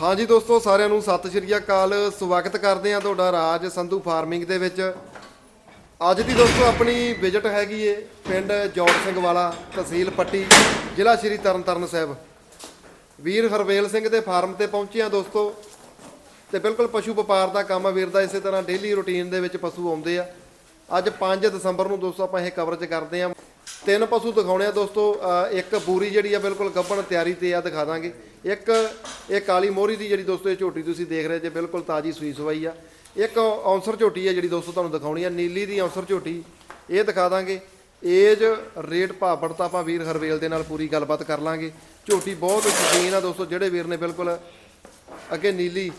ਹਾਂਜੀ ਦੋਸਤੋ, ਸਾਰਿਆਂ ਨੂੰ ਸਤਿ ਸ਼੍ਰੀ ਅਕਾਲ। ਸਵਾਗਤ ਕਰਦੇ ਹਾਂ ਤੁਹਾਡਾ ਰਾਜ ਸੰਧੂ ਫਾਰਮਿੰਗ ਦੇ ਵਿੱਚ। ਅੱਜ ਦੀ ਦੋਸਤੋ, ਆਪਣੀ ਵਿਜ਼ਿਟ ਹੈਗੀ ਏ ਪਿੰਡ ਜੋੜ ਸਿੰਘ ਵਾਲਾ, ਤਹਿਸੀਲ ਪੱਟੀ, ਜ਼ਿਲ੍ਹਾ ਸ਼੍ਰੀ ਤਰਨਤਾਰਨ ਸਾਹਿਬ। ਵੀਰ ਹਰਵੇਲ ਸਿੰਘ ਦੇ ਫਾਰਮ ਤੇ ਪਹੁੰਚੇ ਹਾਂ ਦੋਸਤੋ। ਤੇ ਬਿਲਕੁਲ ਪਸ਼ੂ ਵਪਾਰ ਦਾ ਕੰਮ ਆ ਵੀਰ ਦਾ, ਇਸੇ ਤਰ੍ਹਾਂ ਡੇਲੀ ਰੁਟੀਨ ਦੇ ਵਿੱਚ ਪਸ਼ੂ ਆਉਂਦੇ ਆ। ਅੱਜ 5 ਦਸੰਬਰ ਨੂੰ ਦੋਸਤੋ, ਆਪਾਂ ਇਹ ਕਵਰੇਜ ਕਰਦੇ ਆ ਤਿੰਨ ਪਸ਼ੂ ਦਿਖਾਉਣੇ ਆ ਦੋਸਤੋ ਇੱਕ ਬੂਰੀ ਜਿਹੜੀ ਆ ਬਿਲਕੁਲ ਗੱਭਣ ਤਿਆਰੀ ਤੇ ਆ ਦਿਖਾ ਦਾਂਗੇ। ਇੱਕ, ਇਹ ਕਾਲੀ ਮੋਹਰੀ ਦੀ ਜਿਹੜੀ ਦੋਸਤੋ, ਇਹ ਝੋਟੀ ਤੁਸੀਂ ਦੇਖ ਰਹੇ ਜੇ, ਬਿਲਕੁਲ ਤਾਜੀ ਸੂਈ ਸਵਾਈ ਆ। ਇੱਕ ਔਂਸਰ ਝੋਟੀ ਆ ਜਿਹੜੀ ਦੋਸਤੋ ਤੁਹਾਨੂੰ ਦਿਖਾਉਣੀ ਆ, ਨੀਲੀ ਦੀ ਔਂਸਰ ਝੋਟੀ, ਇਹ ਦਿਖਾ ਦਾਂਗੇ। ਏਜ, ਰੇਟ ਭਾਪੜ ਤਾਂ ਆਪਾਂ ਵੀਰ ਹਰਵੇਲ ਦੇ ਨਾਲ ਪੂਰੀ ਗੱਲਬਾਤ ਕਰ ਲਾਂਗੇ। ਝੋਟੀ ਬਹੁਤ ਸ਼ੌਕੀਨ ਆ ਦੋਸਤੋ, ਜਿਹੜੇ ਵੀਰ ਨੇ ਬਿਲਕੁਲ ਅੱਗੇ ਨੀਲੀ,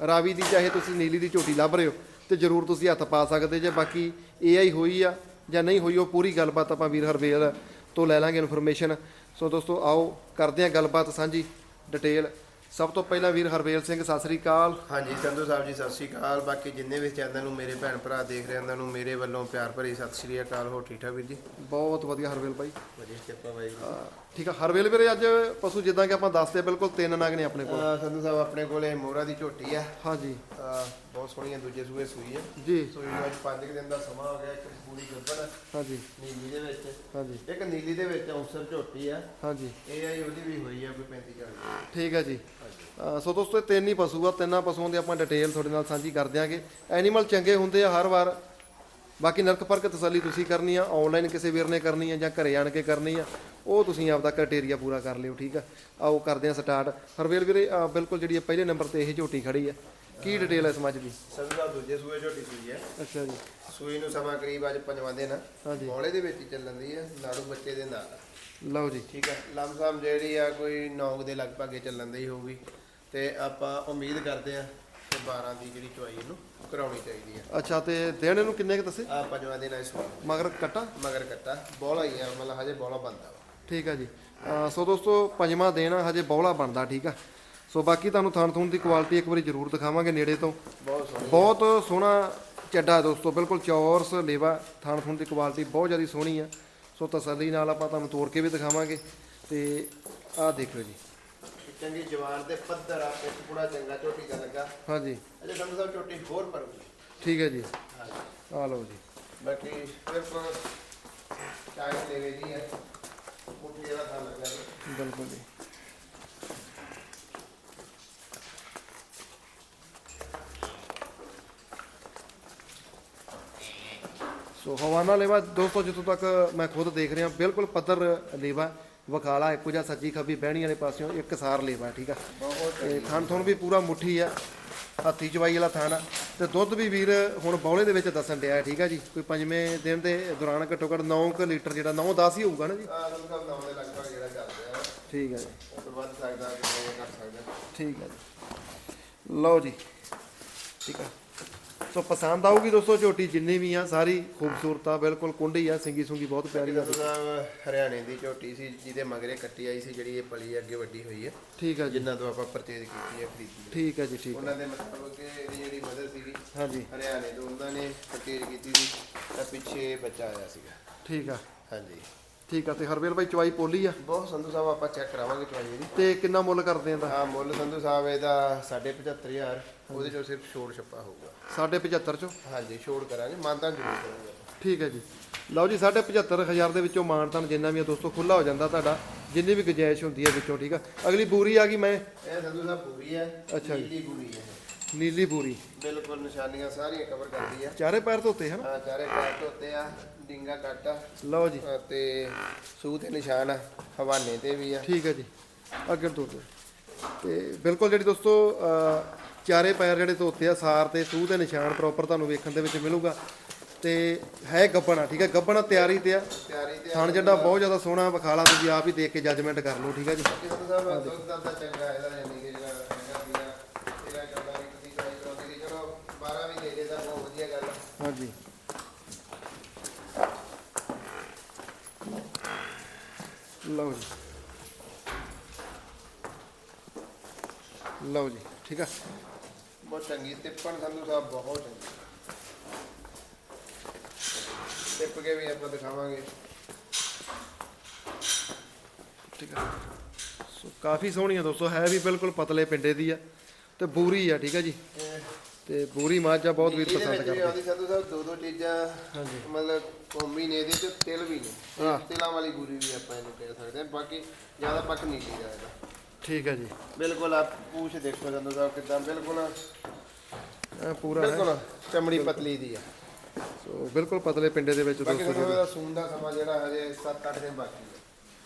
ਰਾਵੀ ਦੀ, ਚਾਹੇ ਤੁਸੀਂ ਨੀਲੀ ਦੀ ਝੋਟੀ ਲੱਭ ਰਹੇ ਹੋ, ਤੇ ਜਰੂਰ ਤੁਸੀਂ ਹੱਥ ਪਾ ਸਕਦੇ ਜੇ। ਬਾਕੀ ਏਆਈ ਹੋਈ ਆ ਜਾਂ ਨਹੀਂ ਹੋਈ ਉਹ ਪੂਰੀ ਗੱਲਬਾਤ ਆਪਾਂ ਵੀਰ ਹਰਵੇਲ ਤੋਂ ਲੈ ਲਾਂਗੇ ਇਨਫੋਰਮੇਸ਼ਨ ਸੋ ਦੋਸਤੋ ਆਓ ਕਰਦੇ ਹਾਂ ਗੱਲਬਾਤ ਸਾਂਝੀ ਡਿਟੇਲ ਸਭ ਤੋਂ ਪਹਿਲਾਂ ਵੀਰ ਹਰਵੇਲ ਸਿੰਘ ਸਤਿ ਸ੍ਰੀ ਅਕਾਲ। ਹਾਂਜੀ ਸੰਧੂ ਸਾਹਿਬ ਜੀ ਸਤਿ ਸ਼੍ਰੀ ਅਕਾਲ। ਬਾਕੀ ਜਿੰਨੇ ਵੀ ਚੈਨਲ ਨੂੰ ਮੇਰੇ ਭੈਣ ਭਰਾ ਦੇਖ ਰਹੇ ਉਹਨਾਂ ਨੂੰ ਮੇਰੇ ਵੱਲੋਂ ਪਿਆਰ ਭਰੀ ਸਤਿ ਸ਼੍ਰੀ ਅਕਾਲ। ਹੋ ਠੀਕ ਠਾਕ ਵੀਰ ਜੀ? ਬਹੁਤ ਵਧੀਆ ਹਰਵੇਲ ਭਾਈ। ਵਧੀਆ ਕਿਰਪਾ ਬਾਈ ਅਹ ਠੀਕ ਆ ਹਰਵੇਲ ਵੀਰੇ ਅੱਜ ਪਸ਼ੂ ਜਿੱਦਾਂ ਕਿ ਆਪਾਂ ਦੱਸਦੇ ਆ, ਬਿਲਕੁਲ ਤਿੰਨ ਨਗ ਨੇ ਆਪਣੇ ਕੋਲ। ਅਹ ਸੰਧੂ ਸਾਹਿਬ ਆਪਣੇ ਕੋਲੇ ਮੋਹਰਾ ਦੀ ਝੋਟੀ ਆ। ਹਾਂਜੀ। ਅਹ ਬਹੁਤ ਸੋਹਣੀਆਂ ਦੂਜੇ ਸੂਏ ਸੂਈ ਹੈ ਜੀ। ਸੂਈ ਨੂੰ ਅੱਜ 5 ਦਿਨ ਦਾ ਸਮਾਂ ਹੋ ਗਿਆ ਇੱਕ ਪੂਰੀ ਗੱਭਣ ਹਾਂਜੀ। ਨੀਲੀ ਦੇ ਵਿੱਚ। ਹਾਂਜੀ। ਇੱਕ ਨੀਲੀ ਦੇ ਵਿੱਚ ਔਂਸਰ ਝੋਟੀ ਆ। ਹਾਂਜੀ। ਇਹ ਆਈ ਉਹਦੀ ਵੀ ਹੋਈ ਆ ਕੋਈ 35 40 ਠੀਕ ਹੈ ਜੀ। ਸੋ ਦੋਸਤੋ ਇਹ ਤਿੰਨ ਹੀ ਪਸ਼ੂ ਆ ਤਿੰਨਾਂ ਪਸ਼ੂਆਂ ਦੀ ਆਪਾਂ ਡਿਟੇਲ ਤੁਹਾਡੇ ਨਾਲ ਸਾਂਝੀ ਕਰ ਦਿਆਂਗੇ। ਐਨੀਮਲ ਚੰਗੇ ਹੁੰਦੇ ਆ ਹਰ ਵਾਰ। ਬਾਕੀ ਨਰਕ ਪਰਕ ਤਸੱਲੀ ਤੁਸੀਂ ਕਰਨੀ ਆ ਆਨਲਾਈਨ ਕਿਸੇ ਵੀਰ ਨੇ ਕਰਨੀ ਆ ਜਾਂ ਘਰੇ ਆਣ ਕੇ ਕਰਨੀ ਆ ਉਹ ਤੁਸੀਂ ਆਪਦਾ ਕ੍ਰਾਈਟੇਰੀਆ ਪੂਰਾ ਕਰ ਲਿਓ ਠੀਕ ਆ? ਆਓ ਕਰਦੇ ਆ ਸਟਾਰਟ ਹਰਵੇਲ ਵੀਰੇ ਬਿਲਕੁਲ ਜਿਹੜੀ ਇਹ ਪਹਿਲੇ ਨੰਬਰ ਤੇ ਇਹ ਝੋਟੀ ਖੜੀ ਆ। ਕੀ ਡਿਟੇਲ ਹੈ ਇਸ ਮੱਝ ਦੀ ਸਾਹਿਬ ਦੂਜੇ ਸੂਏ ਝੋਟੀ ਸੂਈ ਹੈ ਅੱਛਾ ਜੀ। ਸੂਈ ਨੂੰ ਸਮਾਂ ਕਰੀਬ ਅੱਜ ਪੰਜਵਾਂ ਦਿਨ ਆ। ਹਾਂਜੀ। ਮੌਲੇ ਦੇ ਵਿੱਚ ਹੀ ਚੱਲਣ ਦੀ ਹੈ ਨਾੜੂ ਬੱਚੇ ਦੇ ਨਾਲ। ਲਓ ਜੀ। ਠੀਕ ਹੈ ਲਮਸਮ ਜਿਹੜੀ ਆ ਕੋਈ 9 ਦੇ ਲਗਭਗ ਹੀ ਚੱਲਣ ਦੀ ਹੋਊਗੀ। ਤੇ ਆਪਾਂ ਉਮੀਦ ਕਰਦੇ ਆ 12 ਦੀ ਜਿਹੜੀ ਚੁਆਈ ਇਹਨੂੰ ਕਰਾਉਣੀ ਚਾਹੀਦੀ ਆ। ਅੱਛਾ ਤੇ ਦਿਨ ਇਹਨੂੰ ਕਿੰਨੇ ਕੁ ਦੱਸੇ? ਆ ਪੰਜਵਾਂ ਦਿਨ ਇਸ ਮਗਰ ਕੱਟਾ? ਮਗਰ ਕੱਟਾ। ਬੋਲਾ ਹੀ ਆ ਮਤਲਬ ਹਜੇ ਬੋਲਾ ਬੰਦਾ ਠੀਕ ਆ ਜੀ। ਸੋ ਦੋਸਤੋ ਪੰਜਵਾਂ ਦਿਨ ਹਜੇ ਬੌਲਾ ਬਣਦਾ ਠੀਕ ਆ। ਸੋ ਬਾਕੀ ਤੁਹਾਨੂੰ ਥਣ ਥੁਣ ਦੀ ਕੁਆਲਿਟੀ ਇੱਕ ਵਾਰੀ ਜ਼ਰੂਰ ਦਿਖਾਵਾਂਗੇ ਨੇੜੇ ਤੋਂ। ਬਹੁਤ ਸੋਹਣੀ ਬਹੁਤ ਸੋਹਣਾ ਚੱਡਾ ਦੋਸਤੋ ਬਿਲਕੁਲ ਚੌਰਸ ਲੇਵਾ ਥਣ ਥੁਣ ਦੀ ਕੁਆਲਿਟੀ ਬਹੁਤ ਜ਼ਿਆਦਾ ਸੋਹਣੀ ਆ। ਸੋ ਤਸੱਲੀ ਨਾਲ ਆਪਾਂ ਤੁਹਾਨੂੰ ਤੋੜ ਕੇ ਵੀ ਦਿਖਾਵਾਂਗੇ। ਤੇ ਆਹ ਦੇਖਿਓ ਜੀ। ਚੰਗੀ ਜਵਾਨ ਤੇ ਪੱਧਰ ਆ ਇੱਕ ਪੂਰਾ ਚੰਗਾ ਝੋਟੀ ਦਾ ਲੱਗਾ। ਹਾਂਜੀ। ਅਜੇ ਸੰਧੂ ਸਾਹਿਬ ਝੋਟੀ ਹੋਰ ਪਰੂਗੀ ਠੀਕ ਹੈ ਜੀ। ਆਹ ਲਓ ਜੀ। ਬਾਕੀ ਸਿਰਫ ਚਾਹ ਲੈਵੇ ਦੀ ਹੈ। ਮੁੱਠੀ ਦਾ ਥਾਂ ਲੱਗਾ ਜੀ। ਬਿਲਕੁਲ ਜੀ। ਸੋ ਹਵਾਨਾ ਲੇਵਾ ਦੋਸਤੋ ਜਿੱਥੋਂ ਤੱਕ ਮੈਂ ਖੁਦ ਦੇਖ ਰਿਹਾ ਬਿਲਕੁਲ ਪੱਧਰ ਲੇਵਾ। ਵਕਾਲਾ ਇੱਕੋ ਜਿਹਾ ਸੱਜੀ ਖੱਬੀ ਬਹਿਣੀ ਵਾਲੇ ਪਾਸਿਓਂ ਇੱਕ ਸਾਰ ਲੇਵਾ ਠੀਕ ਆ? ਤੇ ਥਣ ਥਣ ਵੀ ਪੂਰਾ ਮੁੱਠੀ ਆ ਹੱਥੀ ਚਵਾਈ ਵਾਲਾ ਥਣ ਆ। ਤੇ ਦੁੱਧ ਵੀ ਵੀਰ ਹੁਣ ਬੌਲੇ ਦੇ ਵਿੱਚ ਦੱਸਣ ਡਿਆ ਠੀਕ ਆ ਜੀ? ਕੋਈ ਪੰਜਵੇਂ ਦਿਨ ਦੇ ਦੌਰਾਨ ਘੱਟੋ ਘੱਟ 9 ਲੀਟਰ ਜਿਹੜਾ 9-10 ਹੀ ਹੋਊਗਾ ਨਾ ਜੀ? ਆ ਸੰਧੂ ਸਾਹਿਬ ਨਾਮ ਦੇ ਲਗਭਗ ਜਿਹੜਾ ਚੱਲਦਾ ਆ। ਠੀਕ ਆ ਜੀ। ਵੱਧ ਸਕਦਾ ਕਰ ਸਕਦਾ। ਠੀਕ ਹੈ ਜੀ। ਲਓ ਜੀ ਠੀਕ ਆ। ਸੋ ਪਸੰਦ ਆਊਗੀ ਦੋਸਤੋ ਝੋਟੀ ਜਿੰਨੀ ਵੀ ਆ ਸਾਰੀ ਖੂਬਸੂਰਤ ਆ ਬਿਲਕੁਲ ਕੁੰਡੀ ਆ ਸਿੰਗੀ ਸੁੰਗੀ ਬਹੁਤ ਪਿਆਰੀ ਆ। ਸਾਹਿਬ ਹਰਿਆਣੇ ਦੀ ਝੋਟੀ ਸੀ ਜਿਹਦੇ ਮਗਰੇ ਕੱਟੀ ਆਈ ਸੀ ਜਿਹੜੀ ਇਹ ਪਲੀ ਅੱਗੇ ਵੱਡੀ ਹੋਈ ਹੈ। ਠੀਕ ਆ ਜੀ। ਜਿਨ੍ਹਾਂ ਤੋਂ ਆਪਾਂ ਪਰਚੇਜ਼ ਕੀਤੀ ਹੈ ਖਰੀਦੀ ਠੀਕ ਹੈ ਜੀ ਠੀਕ ਉਹਨਾਂ ਦੇ ਮੁਤਾਬਕ ਇਹਦੀ ਜਿਹੜੀ ਮਦਰ ਸੀਗੀ ਹਾਂਜੀ। ਹਰਿਆਣੇ ਤੋਂ ਉਹਨਾਂ ਨੇ ਪਰਚੇਜ਼ ਕੀਤੀ ਸੀ ਤਾਂ ਪਿੱਛੇ ਬੱਚਾ ਆਇਆ ਸੀਗਾ। ਠੀਕ ਆ। ਹਾਂਜੀ। ਠੀਕ ਆ ਤੇ ਹਰਵੇਲ ਭਾਈ ਚਵਾਈ ਪੋਲੀ ਆ। ਬਹੁਤ ਸੰਧੂ ਸਾਹਿਬ ਆਪਾਂ ਚੈੱਕ ਕਰਾਵਾਂਗੇ ਚਵਾਈ ਇਹਦੀ। ਤੇ ਕਿੰਨਾ ਮੁੱਲ ਕਰਦੇ ਆ ਦਾ ਹਾਂ ਮੁੱਲ ਸੰਧੂ ਸਾਹਿਬ ਇਹਦਾ 75000 ਉਹਦੇ ਚੋਂ ਸਿਰਫ ਛੋੜ ਛੱਪਾ ਹੋਊਗਾ। 75 ਚੋਂ? ਹਾਂਜੀ ਛੋੜ ਕਰਾਂਗੇ ਮਾਨਤਾ ਜ਼ਰੂਰ ਕਰਾਂਗੇ। ਠੀਕ ਹੈ ਜੀ। ਲਓ ਜੀ 75000 ਦੇ ਵਿੱਚੋਂ ਮਾਨਤਨ ਜਿੰਨਾ ਵੀ ਆ ਦੋਸਤੋ ਖੁੱਲਾ ਹੋ ਜਾਂਦਾ ਤੁਹਾਡਾ। ਜਿੰਨੀ ਵੀ ਗੁੰਜਾਇਸ਼ ਹੁੰਦੀ ਹੈ ਵਿੱਚੋਂ ਠੀਕ ਆ। ਅਗਲੀ ਬੂਰੀ ਆ ਗਈ ਮੈਂ ਇਹ ਸੰਧੂ ਸਾਹਿਬ ਪੂਰੀ ਹੈ ਅੱਛਾ ਜੀ। ਨੀਲੀ ਪੂਰੀ ਹੈ ਨੀਲੀ ਬੂਰੀ। ਬਿਲਕੁਲ ਨਿਸ਼ਾਨੀਆਂ ਸਾਰੀਆਂ ਕਵਰ ਕਰਦੀ ਆ। ਚਾਰੇ ਪੈਰ ਧੋਤੇ ਹਨ? ਹਾਂ ਚਾਰੇ ਪੈਰ ਧੋਤੇ ਆ ਡਿੰਗਾ ਕੱਟ। ਆ ਲਓ ਜੀ। ਤੇ ਸੂਹ ਤੇ ਨਿਸ਼ਾਨ ਆ ਹਵਾਨੇ ਤੇ ਵੀ ਆ। ਠੀਕ ਹੈ ਜੀ। ਅੱਗੇ ਤੋਂ ਦਿਓ। ਤੇ ਬਿਲਕੁਲ ਜਿਹੜੀ ਦੋਸਤੋ ਚਾਰੇ ਪੈਰ ਜਿਹੜੇ ਧੋਤੇ ਆ ਸਾਰ ਤੇ ਸੂਹ ਦੇ ਨਿਸ਼ਾਨ ਪ੍ਰੋਪਰ ਤੁਹਾਨੂੰ ਵੇਖਣ ਦੇ ਵਿੱਚ ਮਿਲੂਗਾ। ਤੇ ਹੈ ਗੱਬਣਾ ਠੀਕ ਹੈ ਗੱਬਣਾ ਤਿਆਰੀ ਤੇ ਆ। ਤਿਆਰੀ ਤੇ ਥਣ ਜੱਡਾ ਬਹੁਤ ਜ਼ਿਆਦਾ ਸੋਹਣਾ ਵਿਖਾਲਾ ਤੁਸੀਂ ਆਪ ਹੀ ਦੇਖ ਕੇ ਜੱਜਮੈਂਟ ਕਰ ਲਓ ਠੀਕ ਹੈ ਜੀ? ਸਾਹਿਬ ਦੁੱਧ ਦਾ ਤਾਂ ਚੰਗਾ ਇਹਦਾ ਜਾਨੀ ਕਿ ਜਿਹੜਾ ਹੈਗਾ ਵੀਰਾ ਤੇਰਾ ਚੌਦਾਂ ਵੀ ਤੁਸੀਂ ਚੋਈ ਕਰਾਉਂਦੀ ਸੀ ਚਲੋ 12 ਵੀ ਦੇ ਦੇ ਤਾਂ ਬਹੁਤ ਵਧੀਆ ਗੱਲ ਆ ਹਾਂਜੀ ਲਓ ਜੀ। ਲਓ ਜੀ ਠੀਕ ਆ? ਬਹੁਤ ਚੰਗੀ ਤਿੱਪਣ ਸੰਧੂ ਸਾਹਿਬ ਬਹੁਤ ਚੰਗੀ। ਟਿੱਪ ਕੇ ਵੀ ਆਪਾਂ ਦਿਖਾਵਾਂਗੇ। ਠੀਕ ਆ? ਸੋ ਕਾਫੀ ਸੋਹਣੀ ਆ ਦੋਸਤੋ ਹੈ ਵੀ ਬਿਲਕੁਲ ਪਤਲੇ ਪਿੰਡੇ ਦੀ ਆ ਤੇ ਬੂਰੀ ਆ ਠੀਕ ਆ ਜੀ? ਤੇ ਬੂਰੀ ਮੱਝ ਬਹੁਤ ਵੀਰ ਇਹਦੇ ਪਸੰਦ ਵੀ ਕਰਦੇ। ਆਉਂਦੀ ਸੰਧੂ ਸਾਹਿਬ ਦੋ ਦੋ ਚੀਜ਼ਾਂ ਹਾਂਜੀ। ਮਤਲਬ ਕੋਮੀ ਨੇ ਇਹਦੇ ਚ ਤਿਲ ਵੀ ਨੇ। ਤਿਲਾਂ ਵਾਲੀ ਬੂਰੀ ਵੀ ਆਪਾਂ ਇਹਨੂੰ ਕਹਿ ਸਕਦੇ ਹਾਂ ਬਾਕੀ ਜ਼ਿਆਦਾ ਪੱਕ ਨੀਲੀ ਦਾ ਇਹਦਾ। ਠੀਕ ਹੈ ਜੀ। ਬਿਲਕੁਲ ਆਪ ਪੂਛ ਦੇਖੋ ਸੰਧੂ ਸਾਹਿਬ ਕਿਦਾਂ ਬਿਲਕੁਲ ਪੂਰਾ ਹੈ। ਬਿਲਕੁਲ ਚਮੜੀ ਪਤਲੀ ਦੀ ਆ। ਸੋ ਬਿਲਕੁਲ ਪਤਲੇ ਪਿੰਡੇ ਦੇ ਵਿੱਚ ਦੋਸਤੋ ਸੂਨ ਦਾ ਸਮਾਂ ਜਿਹੜਾ ਹਜੇ 7-8 ਦਿਨ ਬਾਕੀ ਹੈ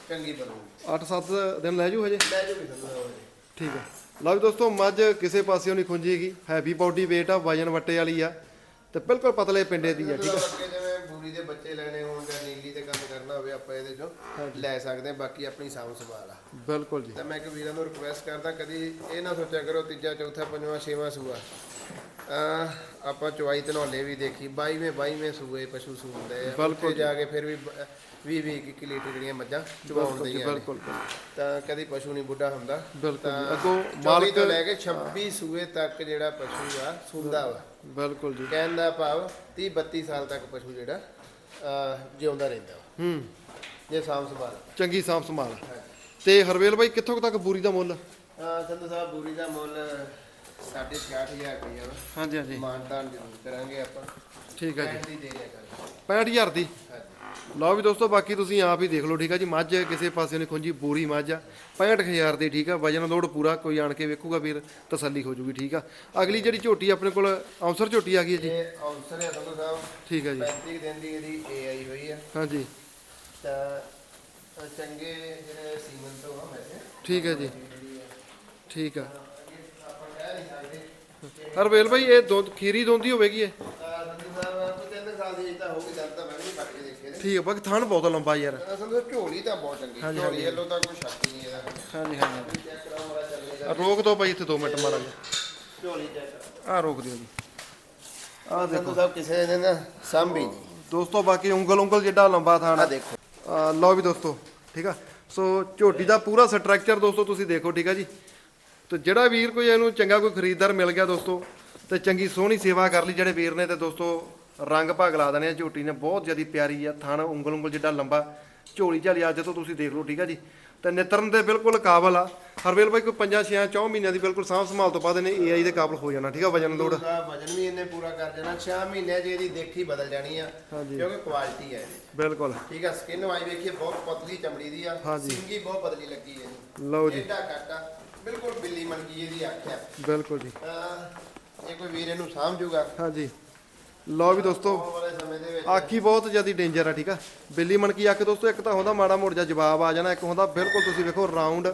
ਚੰਗੀ ਬਣੂਗੀ। 8-7 ਦਿਨ ਲੈ ਜੂ ਹਜੇ? ਲੈ ਜੋ ਵੀ। ਠੀਕ ਹੈ। ਲਓ ਵੀ ਦੋਸਤੋ ਮੱਝ ਕਿਸੇ ਪਾਸਿਓਂ ਨਹੀਂ ਖੁੰਝੇਗੀ। ਹੈਵੀ ਬਾਡੀ weight ਆ ਵਜਨ ਵੱਟੇ ਵਾਲੀ ਆ। ਤੇ ਬਿਲਕੁਲ ਪਤਲੇ ਪਿੰਡੇ ਦੀ ਆ ਠੀਕ ਸੰਧੂ ਹੈ ਸਾਹਿਬ ਅੱਗੇ ਜਿਵੇਂ ਬੂਰੀ ਦੇ ਬੱਚੇ ਲੈਣੇ ਹੋਣ ਜਾਂ ਨੀਲੀ ਤੇ ਕੰਮ ਕਰਨਾ ਹੋਵੇ ਆਪਾਂ ਇਹਦੇ ਚੋਂ ਲੈ ਸਕਦੇ ਹਾਂ ਬਾਕੀ ਆਪਣੀ ਸਾਂਭ ਸੰਭਾਲ ਆ। ਬਿਲਕੁਲ ਜੀ। ਤਾਂ ਮੈਂ ਇੱਕ ਵੀਰਾਂ ਨੂੰ ਰਿਕੁਐਸਟ ਕਰਦਾ ਕਦੀ ਇਹ ਨਾ ਸੋਚਿਆ ਕਰੋ ਤੀਜਾ ਚੌਥਾ ਪੰਜਵਾਂ ਛੇਵਾਂ ਸੂਆ। ਆਪਾਂ ਚੁਆਈ ਧਨੌਲੇ ਵੀ ਦੇਖੀ 22ਵੇਂ 22ਵੇਂ ਸੂਏ ਪਸ਼ੂ ਸੂਉਂਦੇ ਆ ਬਿਲਕੁਲ ਜਾ ਕੇ ਫਿਰ ਵੀ 20 20 21 ਲੀਟਰ ਜਿਹੜੀਆਂ ਮੱਝਾਂ ਚੁਆਉਂਦੀਆਂ ਨੇ ਬਿਲਕੁਲ ਤਾਂ ਕਦੀ ਪਸ਼ੂ ਨਹੀਂ ਬੁੱਢਾ ਹੁੰਦਾ। ਬਿਲਕੁਲ ਅੱਗੋਂ ਮਾਲਕ ਤੋਂ ਲੈ ਕੇ 26 ਸੂਏ ਤੱਕ ਜਿਹੜਾ ਪਸ਼ੂ ਆ ਸੂੰਦਾ ਵਾ। ਬਿਲਕੁਲ ਜੀ। ਕਹਿਣ ਦਾ ਭਾਵ 30 32 ਸਾਲ ਤੱਕ ਪਸ਼ੂ ਜਿਹੜਾ ਜਿਉਂਦਾ ਰਹਿੰਦਾ ਹੂੰ। ਜੇ ਸਾਂਭ ਸੰਭਾਲ। ਚੰਗੀ ਸਾਂਭ ਸੰਭਾਲ। ਤੇ ਹਰਵੇਲ ਬਾਈ ਕਿੱਥੋਂ ਕੁ ਤੱਕ ਬੂਰੀ ਦਾ ਮੁੱਲ? ਸੰਧੂ ਸਾਹਿਬ ਬੂਰੀ ਦਾ ਮੁੱਲ 66000 ਰੁਪਇਆ ਵਾ। ਹਾਂਜੀ ਹਾਂਜੀ। ਮਾਨਦਾਨ ਜ਼ਰੂਰ ਕਰਾਂਗੇ ਆਪਾਂ। ਠੀਕ ਹੈ ਜੀ। ਪੈਂਤੀ ਦੇ ਕਰਾਂਗੇ 65000 ਦੀ। ਲਓ ਵੀ ਦੋਸਤੋ ਬਾਕੀ ਤੁਸੀਂ ਆਪ ਹੀ ਦੇਖ ਲਓ ਠੀਕ ਹੈ ਜੀ। ਮੱਝ ਕਿਸੇ ਪਾਸੇ ਨਹੀਂ ਖੁੰਜੀ ਬੂਰੀ ਮੱਝ ਆ। 65000 ਦੀ ਠੀਕ ਆ ਵਜਨ ਲੋਡ ਪੂਰਾ ਕੋਈ ਆਣ ਕੇ ਵੇਖੂਗਾ ਵੀਰ ਤਸੱਲੀ ਹੋ ਜੂਗੀ ਠੀਕ ਆ। ਅਗਲੀ ਜਿਹੜੀ ਝੋਟੀ ਆਪਣੇ ਕੋਲ ਆਉਂਸਰ ਝੋਟੀ ਆ ਗਈ ਹੈ ਜੀ? ਇਹ ਅਫਸਰ ਹੈ ਸੰਧੂ ਸਾਹਿਬ। ਠੀਕ ਹੈ ਜੀ। 35 ਦਿਨ ਦੀ ਇਹਦੀ ਏਆਈ ਹੋਈ ਆ। ਹਾਂਜੀ। ਤਾਂ ਚੰਗੇ ਜਿਹੜੇ ਸੀਮਨ ਤੋਂ ਆ ਵੈਸੇ। ਠੀਕ ਹੈ ਜੀ। ਜਿਹੜੀ ਆ, ਠੀਕ ਆ। ਆਪਾਂ ਕਹਿ ਨਹੀਂ ਸਕਦੇ। ਹਰਵੇਲ ਬਾਈ ਇਹ ਦੋ ਖੀਰੀ ਦੋਂਦੀ ਹੋਵੇਗੀ ਇਹ ਤਾਂ ਸੰਧੂ ਸਾਹਿਬ ਕੋਈ ਤਿੰਨ ਸਾਲ ਦੀ age ਤਾਂ ਹੋਊਗੀ ਜਦ ਤਾਂ ਮੈਂ ਵੀ ਪੱਟ ਕੇ ਦੇਖੇ ਨੇ ਠੀਕ ਆ ਬਾਕੀ ਥਣ ਬਹੁਤ ਲੰਬਾ ਯਾਰ। ਸੰਧੂ ਸਾਹਿਬ ਝੋਲੀ ਤਾਂ ਬਹੁਤ ਚੰਗੀ ਹਾਂਜੀ, ਝੋਲੀ ਵੱਲੋਂ ਤਾਂ ਕੋਈ ਸ਼ੱਕ ਹੀ ਨਹੀਂ ਇਹਦਾ। ਹਾਂਜੀ ਹਾਂਜੀ। ਚੈੱਕ ਚੱਲੇਗਾ। ਰੋਕ ਦੋ ਬਾਈ ਇੱਥੇ 2 ਮਿੰਟ ਮਾਰਾ ਜੀ ਝੋਲੀ ਚੈੱਕ ਆ ਰੋਕ ਦਿਓ ਜੀ। ਆ ਸੰਧੂ ਸਾਹਿਬ ਕਿਸੇ ਨੇ ਨਾ ਸਾਂਭੀ ਨਹੀਂ। ਦੋਸਤੋ ਬਾਕੀ ਉਂਗਲ ਉਂਗਲ ਜਿੱਡਾ ਲੰਬਾ ਥਾਣ ਆ। ਦੇਖੋ। ਲਓ ਵੀ ਦੋਸਤੋ ਠੀਕ ਆ? ਸੋ ਝੋਟੀ ਦਾ ਪੂਰਾ ਸਟਰਕਚਰ ਦੋਸਤੋ ਤੁਸੀਂ ਦੇਖੋ ਠੀਕ ਆ ਜੀ? ਤੇ ਜਿਹੜਾ ਵੀਰ ਕੋਈ ਇਹਨੂੰ ਚੰਗਾ ਕੋਈ ਖਰੀਦਦਾਰ ਮਿਲ ਗਿਆ ਦੋਸਤੋ ਤੇ ਚੰਗੀ ਸੋਹਣੀ ਸੇਵਾ ਕਰ ਲਈ ਜਿਹੜੇ ਵੀਰ ਨੇ ਤੇ ਦੋਸਤੋ ਰੰਗ ਭਾਗ ਲਾ ਦੇਣੇ ਆ ਝੋਟੀ ਨੇ ਬਹੁਤ ਜਿਆਦੀ ਪਿਆਰੀ ਆ ਥਣ ਉਂਗਲ ਉਂਗਲ ਜਿੱਡਾ ਲੰਬਾ ਝੋਲੀ ਝਾਲੀ ਅੱਜ ਤੋਂ ਤੁਸੀਂ ਦੇਖ ਲਓ ਠੀਕ ਆ ਜੀ। ਤੇ ਨਿਤਰਨ ਦੇ ਬਿਲਕੁਲ ਕਾਬਲ ਆ। ਹਰਵੇਲ ਭਾਈ ਕੋਈ 5 6 4 ਮਹੀਨਿਆਂ ਦੀ ਬਿਲਕੁਲ ਸਾਂਭ ਸੰਭਾਲ ਤੋਂ ਬਾਅਦ ਇਹਨੇ ਏਆਈ ਦੇ ਕਾਬਲ ਹੋ ਜਾਣਾ ਠੀਕ ਆ ਵਜਨ ਲੋਡ ਵਜਨ ਵੀ ਇਹਨੇ ਪੂਰਾ ਕਰ ਦੇਣਾ 6 ਮਹੀਨਿਆਂ 'ਚ ਇਹਦੀ ਦੇਖੀ ਬਦਲ ਜਾਣੀ ਆ ਹਾਂਜੀ। ਕਿਉਂਕਿ ਕੁਆਲਿਟੀ ਹੈ ਇਹਦੀ। ਬਿਲਕੁਲ। ਠੀਕ ਆ ਸਕਿਨ ਵਾਈ ਵੇਖੀਏ ਬਹੁਤ ਪਤਲੀ ਚਮੜੀ ਦੀ ਆ ਹਾਂਜੀ। ਸਿੰਗੀ ਬਹੁਤ ਬਦਲੀ ਲੱਗੀ ਹੈ ਇਹਨੂੰ ਲਓ ਜੀ। ਏਡਾ ਕਾਟਾ ਬਿਲਕੁਲ ਬਿੱਲੀ ਮਣਕੀ ਇਹਦੀ ਅੱਖ ਆ ਬਿਲਕੁਲ ਜੀ। ਤਾਂ ਇਹ ਕੋਈ ਵੀਰ ਇਹਨੂੰ ਸਾਂਭ ਜੂਗਾ ਹਾਂਜੀ। ਲਓ ਵੀ ਦੋਸਤੋ ਆਉਣ ਵਾਲੇ ਸਮੇਂ ਦੇ ਵਿੱਚ ਆਖੀ ਬਹੁਤ ਜ਼ਿਆਦੀ ਡੇਂਜਰ ਆ ਠੀਕ ਆ? ਬਿੱਲੀ ਮਣਕੀ ਆਖ ਦੋਸਤੋ ਇੱਕ ਤਾਂ ਹੁੰਦਾ ਮਾੜਾ ਮੋੜ ਜਾ ਜਵਾਬ ਆ ਜਾਣਾ ਇੱਕ ਹੁੰਦਾ ਬਿਲਕੁਲ ਤੁਸੀਂ ਵੇਖੋ ਰਾਉਂਡ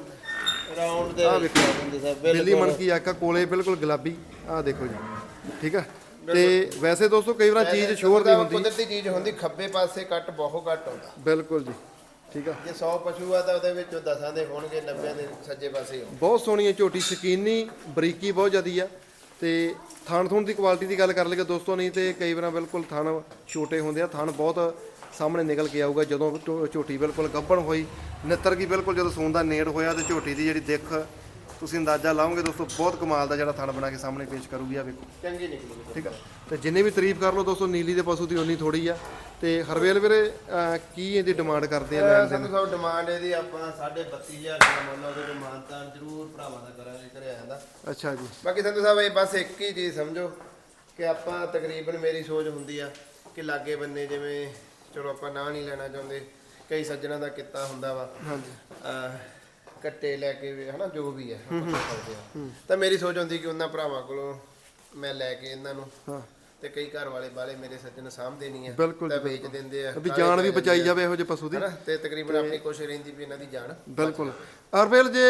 ਰਾਉਂਡ ਦੇ ਆਹ ਵਿੱਚ ਆ ਜਾਂਦੇ ਸਾਹਿਬ ਬਿੱਲੀ ਮਣਕੀ ਆਖ ਕੋਲੇ ਬਿਲਕੁਲ ਗੁਲਾਬੀ ਆ ਦੇਖੋ ਜੀ ਠੀਕ ਆ? ਤੇ ਵੈਸੇ ਦੋਸਤੋ ਕਈ ਵਾਰ ਚੀਜ਼ ਸ਼ੋਰ ਨਹੀਂ ਹੁੰਦੀ। ਕੁਦਰਤੀ ਚੀਜ਼ ਹੁੰਦੀ ਖੱਬੇ ਪਾਸੇ ਕੱਟ ਬਹੁਤ ਘੱਟ ਹੁੰਦਾ। ਬਿਲਕੁਲ ਜੀ ਠੀਕ ਆ? ਜੇ 100 ਪਸ਼ੂ ਆ ਤਾਂ ਉਹਦੇ ਵਿੱਚੋਂ 10 ਦੇ ਹੋਣਗੇ 90 ਦੇ ਸੱਜੇ ਪਾਸੇ ਹੋਣ ਬਹੁਤ ਸੋਹਣੀ ਹੈ ਝੋਟੀ ਸ਼ਕੀਨੀ ਬਰੀਕੀ ਬਹੁਤ ਜ਼ਿਆਦੀ ਆ। ਤੇ ਥਾਣ ਥੁਣ ਦੀ ਕੁਆਲਿਟੀ ਦੀ ਗੱਲ ਕਰ ਲਈਏ ਦੋਸਤੋ ਨਹੀਂ ਤੇ ਕਈ ਵਾਰ ਬਿਲਕੁਲ ਥਣ ਛੋਟੇ ਹੁੰਦੇ ਆ, ਥਾਣ ਬਹੁਤ ਸਾਹਮਣੇ ਨਿਕਲ ਕੇ ਆਊਗਾ ਜਦੋਂ ਝੋ- ਝੋਟੀ ਬਿਲਕੁਲ ਗੱਭਣ ਹੋਈ, ਨਿੱਤਰ ਕੀ ਬਿਲਕੁਲ ਜਦੋਂ ਸੂਣ ਦਾ ਨੇੜ ਹੋਇਆ ਤੇ ਝੋਟੀ ਦੀ ਜਿਹੜੀ ਦਿੱਖ ਤੁਸੀਂ ਅੰਦਾਜ਼ਾ ਲਾਓਗੇ ਦੋਸਤੋ ਬਹੁਤ ਕਮਾਲ ਦਾ ਜਿਹੜਾ ਥਣ ਬਣਾ ਕੇ ਸਾਹਮਣੇ ਪੇਸ਼ ਕਰੂਗੀ ਆ ਵੇਖੋ। ਚੰਗੀ ਨਿਕਲੀ ਠੀਕ ਆ? ਤੇ ਜਿੰਨੇ ਵੀ ਤਾਰੀਫ ਕਰ ਲਓ ਦੋਸਤੋ ਨੀਲੀ ਦੇ ਪਸ਼ੂ ਦੀ ਉਨੀ ਥੋੜੀ ਆ। ਤੇ ਹਰਵੇਲ ਵੀਰੇ ਅਹ, ਕੀ ਇਹਦੀ ਡਿਮਾਂਡ ਕਰਦੇ ਆ ਲੈਣ ਦੇ ਸਾਨੂੰ ਸਭ ਡਿਮਾਂਡ ਇਹਦੀ ਆਪਾਂ 32500 ਰੁਪਏ ਮੁੱਲ ਉਹਦੇ ਤੇ ਮਾਨਤਾਨ ਜ਼ਰੂਰ ਭਰਾਵਾਂ ਦਾ ਕਰਾਂਗੇ ਘਰੇ ਆਇਆ ਦਾ ਅੱਛਾ ਜੀ। ਬਾਕੀ ਸੰਧੂ ਸਾਹਿਬ ਇਹ ਬਸ ਇੱਕ ਹੀ ਚੀਜ਼ ਸਮਝੋ ਕਿ ਆਪਾਂ ਤਕਰੀਬਨ ਮੇਰੀ ਸੋਚ ਹੁੰਦੀ ਆ ਕਿ ਲਾਗੇ ਬੰਨੇ ਜਿਵੇਂ ਚਲੋ ਆਪਾਂ ਨਾਂ ਨਹੀਂ ਲੈਣਾ ਚਾਹੁੰਦੇ ਕਈ ਸੱਜਣਾ ਦਾ ਕਿੱਤਾ ਹੁੰਦਾ ਵਾ। ਹਾਂਜੀ। ਕੱਟੇ ਲੈ ਕੇ ਵੀ ਹਨਾ ਜੋ ਵੀ ਹੈ ਆਪਾਂ ਕਰ ਸਕਦੇ ਆ ਤਾਂ ਮੇਰੀ ਸੋਚ ਹੁੰਦੀ ਕਿ ਉਹਨਾਂ ਭਰਾਵਾਂ ਕੋਲੋਂ ਮੈਂ ਲੈ ਕੇ ਇਹਨਾਂ ਨੂੰ ਹਾਂ। ਤੇ ਕਈ ਘਰ ਵਾਲੇ ਬਾਲੇ ਮੇਰੇ ਸੱਜਣ ਸਾਂਭਦੇ ਨਹੀਂ ਆ ਬਿਲਕੁਲ ਤਾਂ ਵੇਚ ਦਿੰਦੇ ਆ ਵੀ ਜਾਨ ਵੀ ਬਚਾਈ ਜਾਵੇ ਇਹੋ ਜਿਹੇ ਪਸ਼ੂ ਦੀ। ਹਨਾ ਤੇ ਤਕਰੀਬਨ ਆਪਣੀ ਕੋਸ਼ਿਸ਼ ਰਹਿੰਦੀ ਵੀ ਇਹਨਾਂ ਦੀ ਜਾਨ ਬਿਲਕੁਲ। ਹਰਵੇਲ ਜੇ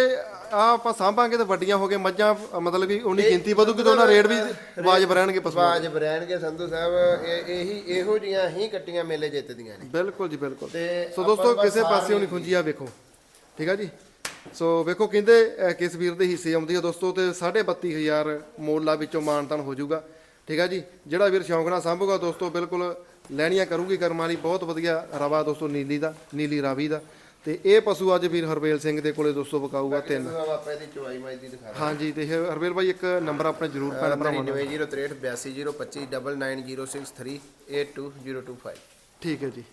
ਆ ਆਪਾਂ ਸਾਂਭਾਂਗੇ ਤਾਂ ਵੱਡੀਆਂ ਹੋ ਕੇ ਮੱਝਾਂ ਮਤਲਬ ਵੀ ਉਨੀ ਗਿਣਤੀ ਵਧੂਗੀ ਤਾਂ ਉਹਨਾਂ ਰੇਟ ਵੀ ਵਾਜਬ ਰਹਿਣਗੇ ਪਸ਼ੂਆਂ ਦੇ। ਵਾਜਬ ਰਹਿਣਗੇ ਸੰਧੂ ਸਾਹਿਬ ਇਹ ਇਹੀ ਇਹੋ ਜੀਆਂ ਹੀ ਕੱਟੀਆਂ ਮੇਲੇ ਜਿੱਤਦੀਆਂ ਨੇ। ਬਿਲਕੁਲ ਜੀ ਬਿਲਕੁਲ। ਤੇ ਸੋ ਦੋਸਤੋ ਕਿਸੇ ਪਾਸੇ ਨਹੀਂ ਖੁੰਜੀ ਆ ਵੇਖੋ। ਠੀਕ ਆ ਜੀ? ਸੋ ਵੇਖੋ ਕਹਿੰਦੇ ਕਿਸ ਵੀਰ ਦੇ ਹਿੱਸੇ ਆਉਂਦੀ ਆ ਦੋਸਤੋ ਤੇ 32500 ਮੋਲਾ ਵਿੱਚੋਂ ਮਾਨਤਨ ਹੋ ਜਾਊਗਾ। ਠੀਕ ਆ ਜੀ? ਜਿਹੜਾ ਵੀਰ ਸ਼ੌਂਕ ਨਾਲ ਸਾਂਭੂਗਾ ਦੋਸਤੋ ਬਿਲਕੁਲ ਲੈਣੀਆਂ ਕਰੂਗੀ ਕਰਮ ਵਾਲੀ ਬਹੁਤ ਵਧੀਆ ਰਵਾ ਦੋਸਤੋ ਨੀਲੀ ਦਾ ਨੀਲੀ ਰਾਵੀ ਦਾ। ਤੇ ਇਹ ਪਸ਼ੂ ਅੱਜ ਵੀਰ ਹਰਵੇਲ ਸਿੰਘ ਦੇ ਕੋਲੇ ਦੋਸਤੋ ਵਿਕਾਊਗਾ ਤਿੰਨ। ਆਪਾਂ ਇਹਦੀ ਚੁਆਈ ਮਾਈ ਦੀ ਦਿਖਾ ਹਾਂਜੀ ਤੇ ਹਰਵੇਲ ਭਾਈ ਇੱਕ ਨੰਬਰ ਆਪਣੇ ਜ਼ਰੂਰ ਭੈਣ ਭਰਾਵਾਂ ਨੂੰ। 9903829025 9906382025 ਠੀਕ ਹੈ ਜੀ।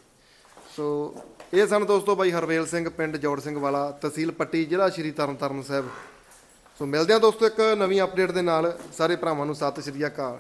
ਸੋ, ਇਹ ਸਨ ਦੋਸਤੋ ਬਾਈ ਹਰਵੇਲ ਸਿੰਘ, ਪਿੰਡ ਜੋੜ ਸਿੰਘ ਵਾਲਾ, ਤਹਿਸੀਲ ਪੱਟੀ, ਜ਼ਿਲ੍ਹਾ ਸ਼੍ਰੀ ਤਰਨਤਾਰਨ ਸਾਹਿਬ। ਸੋ ਮਿਲਦੇ ਹਾਂ ਦੋਸਤੋ ਇੱਕ ਨਵੀਂ ਅਪਡੇਟ ਦੇ ਨਾਲ। ਸਾਰੇ ਭਰਾਵਾਂ ਨੂੰ ਸਤਿ ਸ਼੍ਰੀ ਅਕਾਲ।